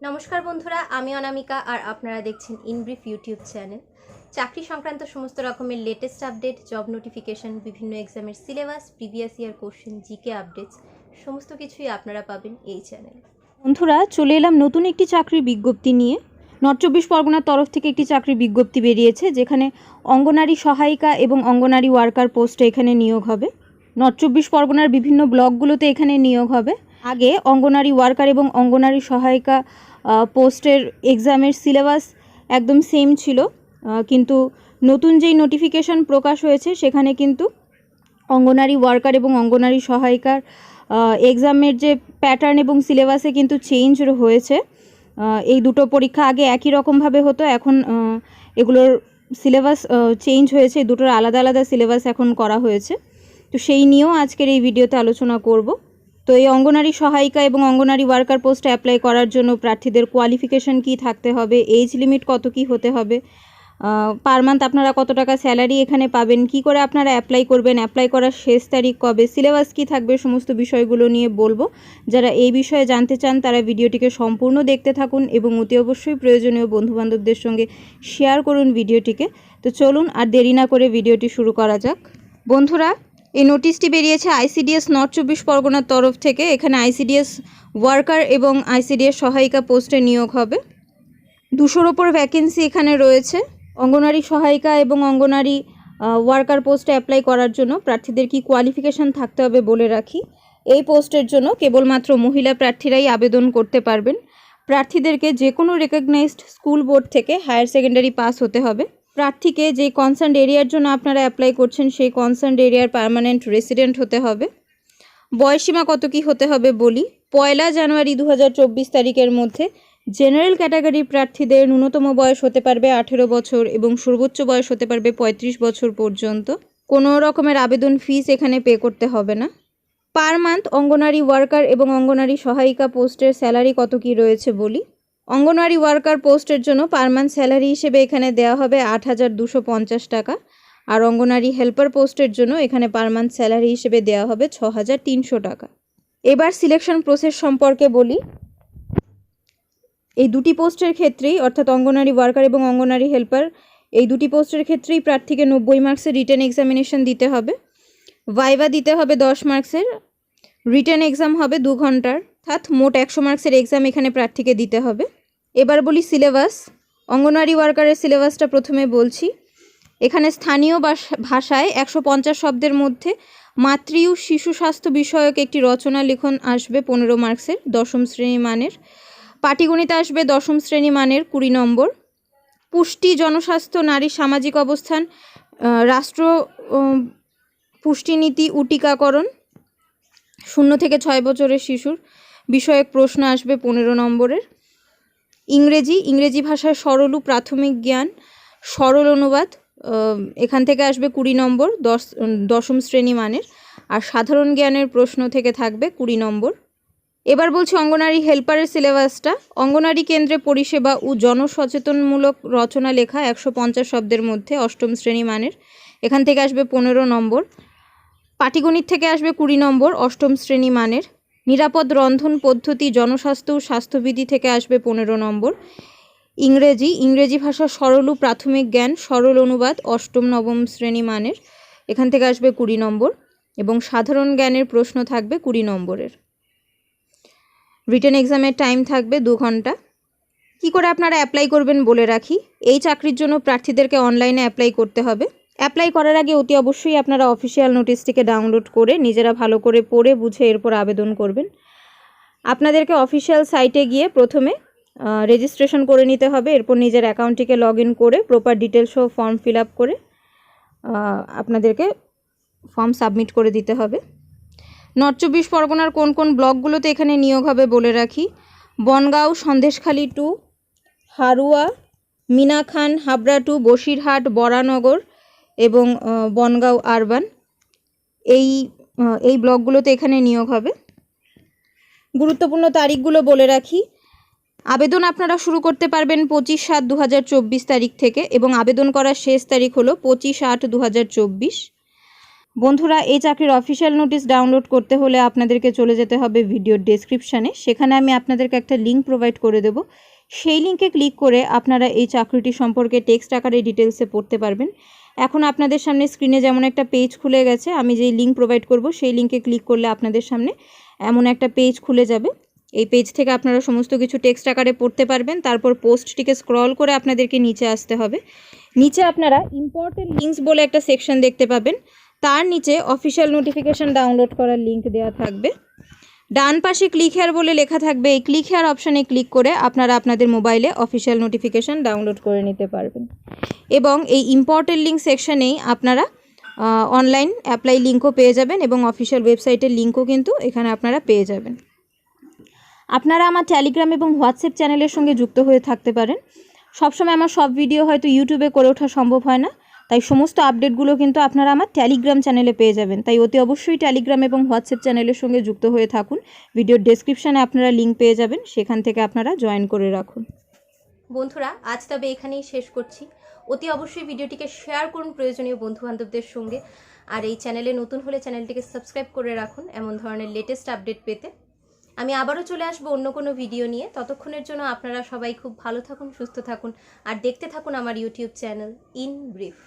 নমস্কার বন্ধুরা, আমি অনামিকা আর আপনারা দেখছেন ইনব্রিফ ইউটিউব চ্যানেল চাকরি সংক্রান্ত সমস্ত রকমের লেটেস্ট আপডেট জব নোটিফিকেশন বিভিন্ন এক্সামের syllabus previous year question GK updates সমস্ত কিছুই আপনারা পাবেন এই চ্যানেলে বন্ধুরা, চলে এলাম নতুন একটি চাকরির বিজ্ঞপ্তি নিয়ে। নর্থ চব্বিশ পরগনার তরফ থেকে একটি চাকরির বিজ্ঞপ্তি বেরিয়েছে, যেখানে অঙ্গনারী সহায়িকা এবং অঙ্গনারী ওয়ার্কার পোস্টে এখানে নিয়োগ হবে। নর্থ চব্বিশ পরগনার বিভিন্ন ব্লকগুলোতে এখানে নিয়োগ হবে। আগে অঙ্গনারী ওয়ার্কার এবং অঙ্গনারী সহায়িকা পোস্টের এক্সামের সিলেবাস একদম সেম ছিল। কিন্তু নতুন যেই নোটিফিকেশন প্রকাশ হয়েছে, সেখানে কিন্তু অঙ্গনারী ওয়ার্কার এবং অঙ্গনারী সহায়িকার এক্সামের যে প্যাটার্ন এবং সিলেবাসে কিন্তু চেঞ্জ হয়েছে। এই দুটো পরীক্ষা আগে একই রকমভাবে হতো, এখন এগুলোর সিলেবাস চেঞ্জ হয়েছে দুটোর আলাদা আলাদা সিলেবাস এখন করা হয়েছে। তো সেই নিয়েও আজকের এই ভিডিওতে আলোচনা করব। তো এই অঙ্গনারী সহায়িকা এবং অঙ্গনারী ওয়ার্কার পোস্টে অ্যাপ্লাই করার জন্য প্রার্থীদের কোয়ালিফিকেশন কি থাকতে হবে, এজ লিমিট কত কি হতে হবে পার মান্থ আপনারা কত টাকা স্যালারি এখানে পাবেন, কি করে আপনারা অ্যাপ্লাই করবেন, অ্যাপ্লাই করার শেষ তারিখ কবে, সিলেবাস কি থাকবে, সমস্ত বিষয়গুলো নিয়ে বলব। যারা এই বিষয়ে জানতে চান তারা ভিডিওটিকে সম্পূর্ণ দেখতে থাকুন এবং অতি অবশ্যই প্রয়োজনীয় বন্ধুবান্ধবদের সঙ্গে শেয়ার করুন ভিডিওটিকে। তো চলুন আর দেরি না করে ভিডিওটি শুরু করা যাক। বন্ধুরা এই নোটিশটি বেরিয়েছে আইসিডিএস নর্থ চব্বিশ পরগনার তরফ থেকে। এখানে আইসিডিএস ওয়ার্কার এবং আইসিডিএস সহায়িকা পোস্টে নিয়োগ হবে। দুশোর ওপর ভ্যাকেন্সি এখানে রয়েছে। অঙ্গনারী সহায়িকা এবং অঙ্গনারী ওয়ার্কার পোস্টে অ্যাপ্লাই করার জন্য প্রার্থীদের কি কোয়ালিফিকেশান থাকতে হবে বলে রাখি। এই পোস্টের জন্য কেবলমাত্র মহিলা প্রার্থীরাই আবেদন করতে পারবেন। প্রার্থীদেরকে যে কোনো রেকগনাইজড স্কুল বোর্ড থেকে হায়ার সেকেন্ডারি পাস হতে হবে। প্রার্থীকে যে কনসার্ন এরিয়ার জন্য আপনারা অ্যাপ্লাই করছেন, সেই কনসার্ন এরিয়ার পার্মানেন্ট রেসিডেন্ট হতে হবে। বয়সীমা কত কি হতে হবে বলি? পয়লা জানুয়ারি দু হাজার চব্বিশ তারিখের মধ্যে জেনারেল ক্যাটাগরির প্রার্থীদের ন্যূনতম বয়স হতে পারবে আঠেরো বছর এবং সর্বোচ্চ বয়স হতে পারবে পঁয়ত্রিশ বছর পর্যন্ত। কোনো রকমের আবেদন ফিস এখানে পে করতে হবে না। পার মান্থ অঙ্গনারী ওয়ার্কার এবং অঙ্গনারী সহায়িকা পোস্টের স্যালারি কত কি রয়েছে বলি? অঙ্গনওয়াড়ি ওয়ার্কার পোস্টের জন্য পার মান্থ স্যালারি হিসেবে এখানে দেওয়া হবে আট হাজার দুশো পঞ্চাশ টাকা। আর অঙ্গনওয়াড়ি হেল্পার পোস্টের জন্য এখানে পার মান্থ স্যালারি হিসেবে দেওয়া হবে ছ হাজার তিনশো টাকা। এবার সিলেকশন প্রসেস সম্পর্কে বলি। এই দুটি পোস্টের ক্ষেত্রেই, অর্থাৎ অঙ্গনারী ওয়ার্কার এবং অঙ্গনারী হেল্পার, এই দুটি পোস্টের ক্ষেত্রেই প্রার্থীকে নব্বই মার্কসের রিটার্ন এক্সামিনেশন দিতে হবে। ভাইভা দিতে হবে দশ মার্কসের। রিটার্ন এক্সাম হবে দু ঘণ্টার। অর্থাৎ মোট একশো মার্কসের এক্সাম এখানে প্রার্থীকে দিতে হবে। এবার বলি সিলেবাস অঙ্গনওয়াড়ি ওয়ার্কারের সিলেবাসটা প্রথমে বলছি। এখানে স্থানীয় ভাষায় একশো পঞ্চাশ শব্দের মধ্যে মাতৃ ও শিশু স্বাস্থ্য বিষয়ক একটি রচনা লিখন আসবে পনেরো মার্কসের দশম শ্রেণি মানের। পাটিগণিত আসবে দশম শ্রেণি মানের কুড়ি নম্বর। পুষ্টি, জনস্বাস্থ্য, নারী সামাজিক অবস্থান রাষ্ট্র পুষ্টিনীতি ও টিকাকরণ শূন্য থেকে ছয় বছরের শিশুর বিষয়ক প্রশ্ন আসবে পনেরো নম্বরের। ইংরেজি ইংরেজি ভাষার সরল ও প্রাথমিক জ্ঞান, সরল অনুবাদ এখান থেকে আসবে কুড়ি নম্বর, দশ, দশম শ্রেণি মানের। আর সাধারণ জ্ঞানের প্রশ্ন থেকে থাকবে কুড়ি নম্বর। এবার বলছি অঙ্গনারী হেল্পারের সিলেবাসটা। অঙ্গনারী কেন্দ্রে পরিষেবা ও জনসচেতনমূলক রচনা লেখা একশো পঞ্চাশ শব্দের মধ্যে অষ্টম শ্রেণি মানের। এখান থেকে আসবে পনেরো নম্বর। পাটিগণিত থেকে আসবে কুড়ি নম্বর, অষ্টম শ্রেণি মানের। নিরাপদ রন্ধন পদ্ধতি, জনস্বাস্থ্য ও স্বাস্থ্যবিধি থেকে আসবে পনেরো নম্বর। ইংরেজি ইংরেজি ভাষা সরল ও প্রাথমিক জ্ঞান, সরল অনুবাদ, অষ্টম, নবম শ্রেণি মানের। এখান থেকে আসবে কুড়ি নম্বর এবং সাধারণ জ্ঞানের প্রশ্ন থাকবে কুড়ি নম্বরের। রিটেন এক্সামের টাইম থাকবে দু ঘণ্টা। কি করে আপনারা অ্যাপ্লাই করবেন বলে রাখি? এই চাকরির জন্য প্রার্থীদেরকে অনলাইনে অ্যাপ্লাই করতে হবে। অ্যাপ্লাই করার আগে অতি অবশ্যই আপনারা অফিসিয়াল নোটিশটিকে ডাউনলোড করে নিজেরা ভালো করে পড়ে, বুঝে এরপর আবেদন করবেন। আপনাদেরকে অফিসিয়াল সাইটে গিয়ে প্রথমে রেজিস্ট্রেশন করে নিতে হবে। এরপর নিজের অ্যাকাউন্টটিকে লগ ইন করে প্রপার ডিটেলস সহ ফর্ম ফিল আপ করে আপনাদেরকে ফর্ম সাবমিট করে দিতে হবে। নর্থ চব্বিশ পরগনার কোন কোন ব্লকগুলোতে এখানে নিয়োগ হবে বলে রাখি? বনগাঁও, সন্দেশখালী টু হারুয়া, মিনাখান, হাবড়া টু বসিরহাট, বরানগর এবং বনগাঁও আরবান। এই এই ব্লকগুলোতে এখানে নিয়োগ হবে। গুরুত্বপূর্ণ তারিখগুলো বলে রাখি। আবেদন আপনারা শুরু করতে পারবেন পঁচিশ সাত দু তারিখ থেকে এবং আবেদন করার শেষ তারিখ হলো পঁচিশ আট দু বন্ধুরা, এই চাকরির অফিসিয়াল নোটিশ ডাউনলোড করতে হলে আপনাদেরকে চলে যেতে হবে ভিডিওর ডেসক্রিপশানে। সেখানে আমি আপনাদেরকে একটা লিঙ্ক প্রোভাইড করে দেবো। সেই লিঙ্কে ক্লিক করে আপনারা এই চাকরিটি সম্পর্কে টেক্সট আকারে ডিটেলসে পড়তে পারবেন। এখন আপনাদের সামনে স্ক্রিনে যেমন একটা পেজ খুলে গেছে, আমি যেই লিঙ্ক প্রোভাইড করব, সেই লিঙ্কে ক্লিক করলে আপনাদের সামনে এমন একটা পেজ খুলে যাবে। এই পেজ থেকে আপনারা সমস্ত কিছু টেক্সট আকারে পড়তে পারবেন, তারপর পোস্টটিকে স্ক্রল করে আপনাদেরকে নিচে আসতে হবে। নিচে আপনারা ইম্পর্টেন্ট লিঙ্কস বলে একটা সেকশন দেখতে পাবেন, তার নিচে অফিসিয়াল নোটিফিকেশন ডাউনলোড করার লিঙ্ক দেওয়া থাকবে। ডান পাশে ক্লিক হেয়ার বলে লেখা থাকবে। এই ক্লিক হেয়ার অপশানে ক্লিক করে আপনারা আপনাদের মোবাইলে অফিসিয়াল নোটিফিকেশন ডাউনলোড করে নিতে পারবেন। এবং এই ইম্পর্টেন্ট লিঙ্ক সেকশানেই আপনারা অনলাইন অ্যাপ্লাই লিঙ্কও পেয়ে যাবেন এবং অফিসিয়াল ওয়েবসাইটের লিঙ্কও কিন্তু এখানে আপনারা পেয়ে যাবেন। আপনারা আমার টেলিগ্রাম এবং হোয়াটসঅ্যাপ চ্যানেলের সঙ্গে যুক্ত হয়ে থাকতে পারেন। সবসময় আমার সব ভিডিও হয়তো ইউটিউবে করে ওঠা সম্ভব হয় না। তাই সমস্ত আপডেটগুলো কিন্তু আপনারা আমার টেলিগ্রাম চ্যানেলে পেয়ে যাবেন। তাই অতি অবশ্যই টেলিগ্রাম এবং হোয়াটসঅ্যাপ চ্যানেলের সঙ্গে যুক্ত হয়ে থাকুন। ভিডিওর ডেসক্রিপশানে আপনারা লিঙ্ক পেয়ে যাবেন, সেখান থেকে আপনারা জয়েন করে রাখুন। বন্ধুরা, আজ তবে এখানেই শেষ করছি। অতি অবশ্যই ভিডিওটিকে শেয়ার করুন প্রয়োজনীয় বন্ধু বান্ধবদের সঙ্গে। আর এই চ্যানেলে নতুন হলে চ্যানেলটিকে সাবস্ক্রাইব করে রাখুন এমন ধরনের লেটেস্ট আপডেট পেতে। আমি আবারও চলে আসব অন্য কোনো ভিডিও নিয়ে। ততক্ষণের জন্য আপনারা সবাই খুব ভালো থাকুন, সুস্থ থাকুন। আর দেখতে থাকুন আমার ইউটিউব চ্যানেল ইন ব্রিফ